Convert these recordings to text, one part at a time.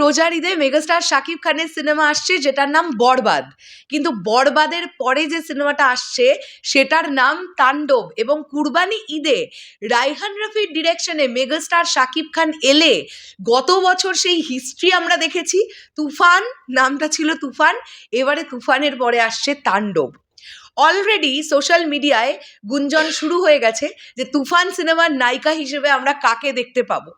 রোজার ঈদে মেগাস্টার শাকিব খানের সিনেমা আসছে, যেটার নাম বরবাদ। কিন্তু বরবাদের পরে যে সিনেমাটা আসছে, সেটার নাম তাণ্ডব এবং কুরবানি ঈদে রাইহান রফির ডিরেকশনে মেগাস্টার শাকিব খান এলে গত বছর সেই হিস্ট্রি আমরা দেখেছি। তুফান, নামটা ছিল তুফান, এবারে তুফানের পরে আসছে তাণ্ডব। অলরেডি সোশ্যাল মিডিয়ায় গুঞ্জন শুরু হয়ে গেছে যে তুফান সিনেমার নায়িকা হিসেবে আমরা কাকে দেখতে পাবো।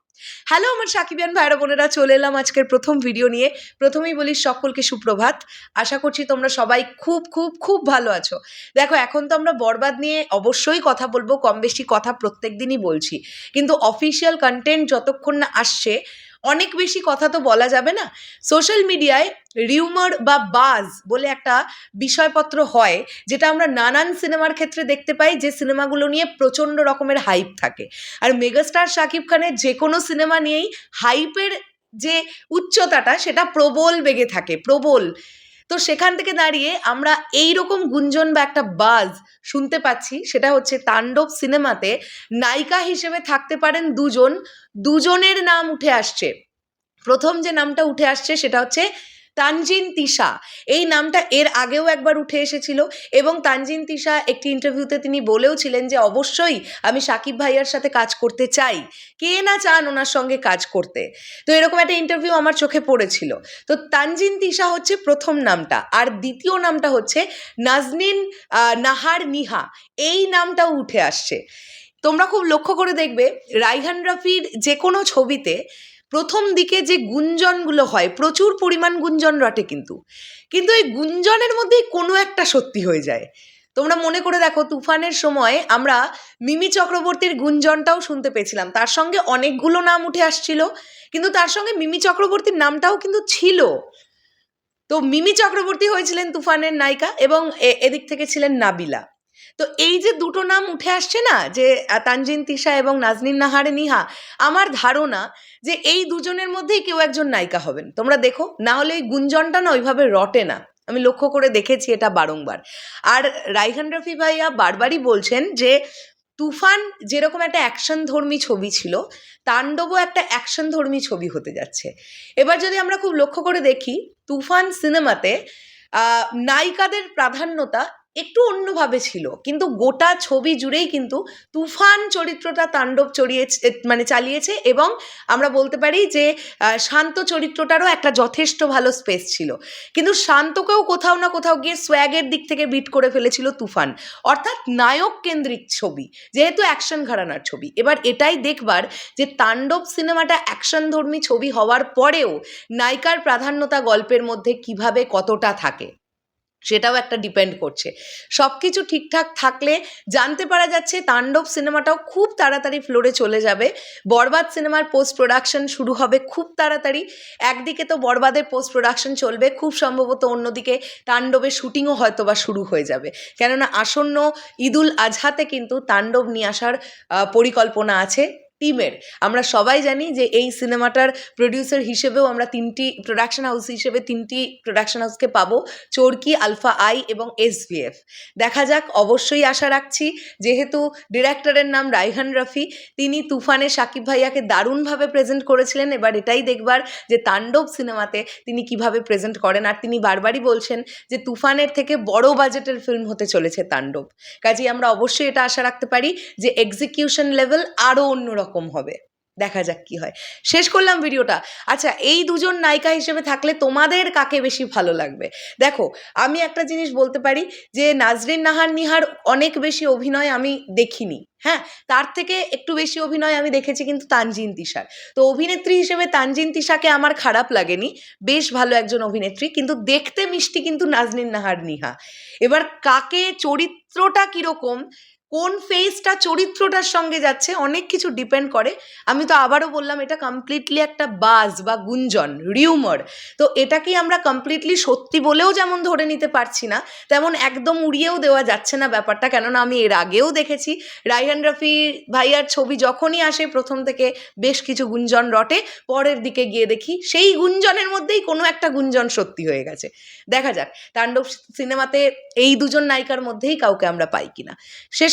হ্যালো আমার সাকিবিয়ান ভাইরা বোনেরা, চলে এলাম আজকের প্রথম ভিডিও নিয়ে। প্রথমেই বলি সকলকে সুপ্রভাত। আশা করছি তোমরা সবাই খুব খুব খুব ভালো আছো। দেখো, এখন তো আমরা বরবাদ নিয়ে অবশ্যই কথা বলব, কম বেশি কথা প্রত্যেক দিনই বলছি। কিন্তু অফিসিয়াল কন্টেন্ট যতক্ষণ না আসছে অনেক বেশি কথা তো বলা যাবে না। সোশ্যাল মিডিয়ায় রিউমার বা বাজ বলে একটা বিষয়পত্র হয়, যেটা আমরা নানান সিনেমার ক্ষেত্রে দেখতে পাই, যে সিনেমাগুলো নিয়ে প্রচণ্ড রকমের হাইপ থাকে। আর মেগাস্টার শাকিব খানের যে কোনো সিনেমা নিয়েই হাইপের যে উচ্চতাটা, সেটা প্রবল বেগে থাকে, প্রবল। তো সেখান থেকে দাঁড়িয়ে আমরা এই রকম গুঞ্জন বা একটা বাজ শুনতে পাচ্ছি, সেটা হচ্ছে তাণ্ডব সিনেমাতে নায়িকা হিসেবে থাকতে পারেন দুজন। দুজনের নাম উঠে আসছে। প্রথম যে নামটা উঠে আসছে সেটা হচ্ছে তানজিন তিশা। এই নামটা এর আগেও একবার উঠে এসেছিল এবং তানজিন তিশা একটি ইন্টারভিউতে তিনি বলেও ছিলেন যে, অবশ্যই আমি সাকিব ভাইয়ার সাথে কাজ করতে চাই। কে না চান ওনার সঙ্গে কাজ করতে? তো এরকম একটা ইন্টারভিউ আমার চোখে পড়েছিল। তো তানজিন তিশা হচ্ছে প্রথম নামটা। আর দ্বিতীয় নামটা হচ্ছে নাজনিন নাহার নিহা। এই নামটাও উঠে আসছে। তোমরা খুব লক্ষ্য করে দেখবে, রাইহান রাফির যে কোনো ছবিতে প্রথম দিকে যে গুঞ্জনগুলো হয়, প্রচুর পরিমাণ গুঞ্জন রটে কিন্তু। কিন্তু এই গুঞ্জনের মধ্যেই কোনো একটা সত্যি হয়ে যায়। তোমরা মনে করে দেখো, তুফানের সময় আমরা মিমি চক্রবর্তীর গুঞ্জনটাও শুনতে পেয়েছিলাম। তার সঙ্গে অনেকগুলো নাম উঠে আসছিল, কিন্তু তার সঙ্গে মিমি চক্রবর্তীর নামটাও কিন্তু ছিল। তো মিমি চক্রবর্তী হয়েছিলেন তুফানের নায়িকা এবং এদিক থেকে ছিলেন নাবিলা। তো এই যে দুটো নাম উঠে আসছে না, যে তানজিন তিশা এবং নাজনীন নাহারে নিহা, আমার ধারণা যে এই দুজনের মধ্যেই কেউ একজন নায়িকা হবেন। তোমরা দেখো, না হলে এই গুঞ্জনটা না ওইভাবে রটে না। আমি লক্ষ্য করে দেখেছি এটা বারংবার। আর রাইহান রফি ভাইয়া বারবারই বলছেন যে, তুফান যেরকম একটা অ্যাকশন ধর্মী ছবি ছিল, তাণ্ডবও একটা অ্যাকশন ধর্মী ছবি হতে যাচ্ছে। এবার যদি আমরা খুব লক্ষ্য করে দেখি, তুফান সিনেমাতে নায়িকাদের প্রাধান্যতা একটু অন্যভাবে ছিল। কিন্তু গোটা ছবি জুড়েই কিন্তু তুফান চরিত্রটা তাণ্ডব চড়িয়েছে মানে চালিয়েছে এবং আমরা বলতে পারি যে শান্ত চরিত্রটারও একটা যথেষ্ট ভালো স্পেস ছিল। কিন্তু শান্তকেও কোথাও না কোথাও গিয়ে সোয়াগের দিক থেকে বিট করে ফেলেছিল তুফান। অর্থাৎ নায়ক কেন্দ্রিক ছবি, যেহেতু অ্যাকশন ঘরানার ছবি। এবার এটাই দেখবার যে তাণ্ডব সিনেমাটা অ্যাকশন ধর্মী ছবি হওয়ার পরেও নায়িকার প্রাধান্যতা গল্পের মধ্যে কীভাবে কতটা থাকে। সেটাও একটা ডিপেন্ড করছে। সব কিছু ঠিকঠাক থাকলে জানতে পারা যাচ্ছে তাণ্ডব সিনেমাটাও খুব তাড়াতাড়ি ফ্লোরে চলে যাবে। বরবাদ সিনেমার পোস্ট প্রোডাকশন শুরু হবে খুব তাড়াতাড়ি। একদিকে তো বরবাদের পোস্ট প্রোডাকশন চলবে, খুব সম্ভবত অন্যদিকে তাণ্ডবের শুটিংও হয়তো বা শুরু হয়ে যাবে। কেননা আসন্ন ঈদুল আজহাতে কিন্তু তাণ্ডব নিয়ে আসার পরিকল্পনা আছে। টিমের। আমরা সবাই জানি যে এই সিনেমাটার প্রডিউসার হিসেবেও আমরা তিনটি প্রোডাকশন হাউস হিসেবে তিনটি প্রোডাকশন হাউসকে পাবো, চোরকি, আলফা আই এবং এসভিএফ দেখা যাক, অবশ্যই আশা রাখছি, যেহেতু ডিরেক্টরের নাম রাইহান রফি, তিনি তুফানে সাকিব ভাইয়াকে দারুণভাবে প্রেজেন্ট করেছিলেন, এবার এটাই দেখবার যে তাণ্ডব সিনেমাতে তিনি কীভাবে প্রেজেন্ট করেন, আর তিনি বারবারই বলছেন যে তুফানের থেকে বড় বাজেটের ফিল্ম হতে চলেছে তাণ্ডব। কাজেই আমরা অবশ্যই এটা আশা রাখতে পারি যে এক্সিকিউশন লেভেল আরও অন্যরকম হবে। দেখা যাক কি হয়। শেষ করলাম ভিডিওটা। আচ্ছা এই দুজন নায়িকা হিসেবে থাকলে তোমাদের কাকে বেশি ভালো লাগবে? দেখো, আমি একটা জিনিস বলতে পারি যে, নাজরিন নাহার নিহার অনেক বেশি অভিনয় আমি দেখিনি। হ্যাঁ তার থেকে একটু বেশি অভিনয় আমি দেখেছি কিন্তু তানজিন তিশার। তো অভিনেত্রী হিসেবে তানজিন তিশাকে আমার খারাপ লাগেনি। বেশ ভালো একজন অভিনেত্রী, কিন্তু দেখতে মিষ্টি কিন্তু নাজনীন নাহার নিহা। এবার কাকে, চরিত্রটা কীরকম কোন ফেসটা চরিত্রটার সঙ্গে যাচ্ছে অনেক কিছু ডিপেন্ড করে। আমি তো আবারও বললাম, এটা কমপ্লিটলি একটা বাজ বা গুঞ্জন রিউমার তো এটাকেই আমরা কমপ্লিটলি সত্যি বলেও যেমন ধরে নিতে পারছি না, তেমন একদম উড়িয়েও দেওয়া যাচ্ছে না ব্যাপারটা। কেননা, আমি এর আগেও দেখেছি রাইহান রফি ভাইয়ার ছবি যখনই আসে প্রথম থেকে বেশ কিছু গুঞ্জন রটে, পরের দিকে গিয়ে দেখি সেই গুঞ্জনের মধ্যেই কোনো একটা গুঞ্জন সত্যি হয়ে গেছে। দেখা যাক, তাণ্ডব সিনেমাতে এই দুজন নায়িকার মধ্যেই কাউকে আমরা পাই কিনা। শেষ